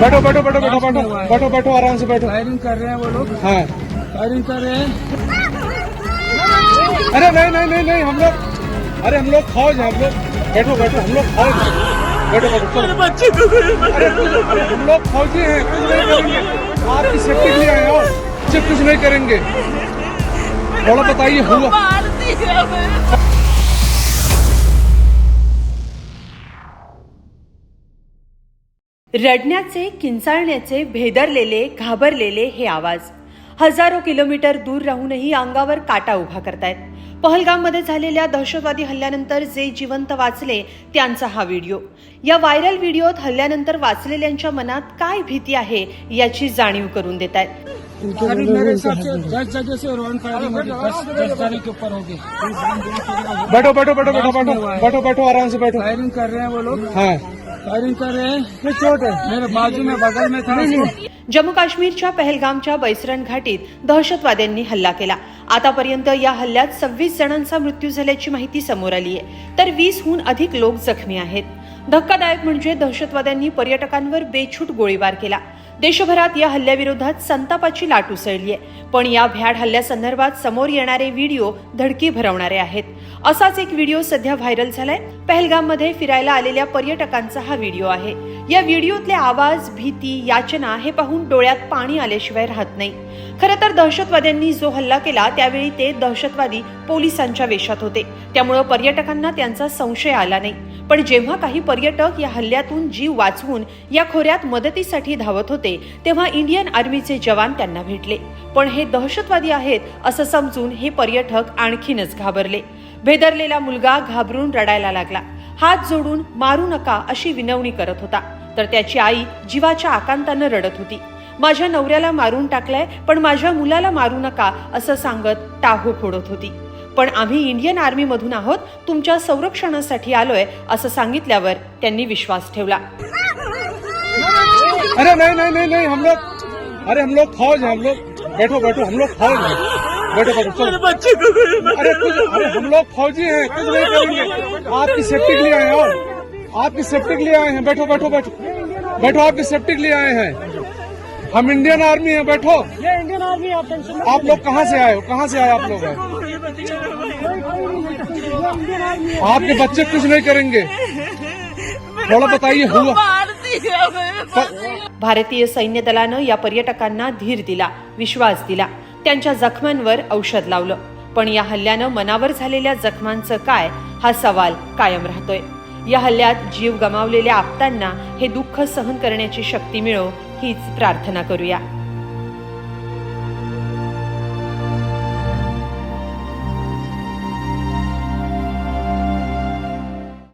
बैठो बैठो बैठो बैठो बैठो बैठो बैठो आराम से बैठो। फायरिंग कर रहे हैं वो लोग। हाँ। फायरिंग कर रहे हैं। अरे नहीं नहीं नहीं नहीं हम लोग अरे हम लोग फौज हैं हम लोग बैठो बैठो हम लोग फौज हैं बैठो बैठो बच्चे को अरे अरे, हम लोग फौजी हैं कुछ नहीं करेंगे। आपकी सेफ्टी के लिए आए हो सिर्फ़ कुछ नहीं करेंगे। थोड़ा बताइए हुआ रडण्याचे किंचाळण्याचे भेदरलेले घाबरलेले हे आवाज. हजारो किलोमीटर दूर राहूनही अंगावर काटा उभा करतायत. पहलगाममध्ये झालेल्या दहशतवादी हल्ल्यानंतर जे जिवंत वाचले त्यांचा हा व्हिडिओ. या व्हायरल व्हिडिओत हल्ल्यानंतर वाचलेल्यांच्या मनात काय भीती आहे याची जाणीव करून देत आहेत अभी मेरे हिसाब से दस जगह से रॉन फायरिंग होगी दस दस जने के ऊपर होगी बैठो बैठो बैठो बैठो बैठो बैठो बैठो आराम से बैठो। फायरिंग कर रहे हैं वो लोग। हाँ। फायरिंग कर रहे हैं ये चोट है मेरे बाजू में बगल में था जम्मू काश्मीरच्या पहलगामच्या बैसरन घाटीत दहशतवाद्यांनी हल्ला केला. आतापर्यंत या हल्ल्यात सव्वीस जणांचा मृत्यू झाल्याची माहिती समोर आली आहे तर वीसहून अधिक लोक जखमी आहेत. धक्कादायक म्हणजे दहशतवाद्यांनी पर्यटकांवर बेछूट गोळीबार केला. देशभरात या हल्ल्याविरोधात संतापाची लाट उसळली आहे. पण या भ्याड हल्ल्यासंदर्भात समोर येणारे व्हिडिओ धडकी भरवणारे आहेत. असाच एक व्हिडिओ सध्या व्हायरल झालाय. पहलगाममध्ये फिरायला आलेल्या पर्यटकांचा हा व्हिडिओ आहे. या व्हिडिओतले आवाज भीती याचना हे पाहून डोळ्यात पाणी आल्याशिवाय राहत नाही. खरं तर दहशतवाद्यांनी जो हल्ला केला त्यावेळी ते दहशतवादी पोलिसांच्या वेशात होते. त्यामुळं पर्यटकांना त्यांचा संशय आला नाही. पण जेव्हा काही पर्यटक या हल्ल्यातून जीव वाचवून या खोऱ्यात मदतीसाठी धावत होते तेव्हा इंडियन आर्मीचे जवान त्यांना भेटले. पण हे दहशतवादी आहेत असं समजून हे पर्यटक आणखीनच घाबरले. भेदरलेला मुलगा घाबरून रडायला लागला. हात जोडून मारू नका अशी विनवणी करत होता. तर त्याची आई जीवाच्या आकांतानं रडत होती. माझ्या नवऱ्याला मारून टाकलंय पण माझ्या मुलाला मारू नका असं सांगत टाहो फोडत होती. पण आम्ही इंडियन आर्मी मधून आहोत तुमच्या संरक्षणासाठी आलोय असं सांगितल्यावर त्यांनी विश्वास ठेवला. अरे नहीं नहीं नहीं नहीं हम लोग अरे हम लोग फौज हैं हम लोग बैठो बैठो हम लोग फौज हैं। बैठो बैठो चलो। बच्चे को अरे कुछ अरे हम लोग फौजी हैं कुछ नहीं करेंगे। आपकी सेफ्टी के लिए आए हो आपकी सेफ्टी के लिए आए हैं। बैठो बैठो बैठो। बैठो आपकी सेफ्टी के लिए आए हैं। हम इंडियन आर्मी हैं बैठो। ये इंडियन आर्मी आप टेंशन आप लोग कहाँ से आए हो? कहाँ से आए आप लोग? हैं? आपके बच्चे कुछ नहीं करेंगे। थोड़ा बताइए हुआ भारतीय सैन्य दलानं या पर्यटकांना धीर दिला विश्वास दिला त्यांच्या जखमांवर औषध लावलं. पण या हल्ल्यानं मनावर झालेल्या जखमांचं काय हा सवाल कायम राहतोय. या हल्ल्यात जीव गमावलेल्या आप्तांना हे दुःख सहन करण्याची शक्ती मिळो हीच प्रार्थना करूया.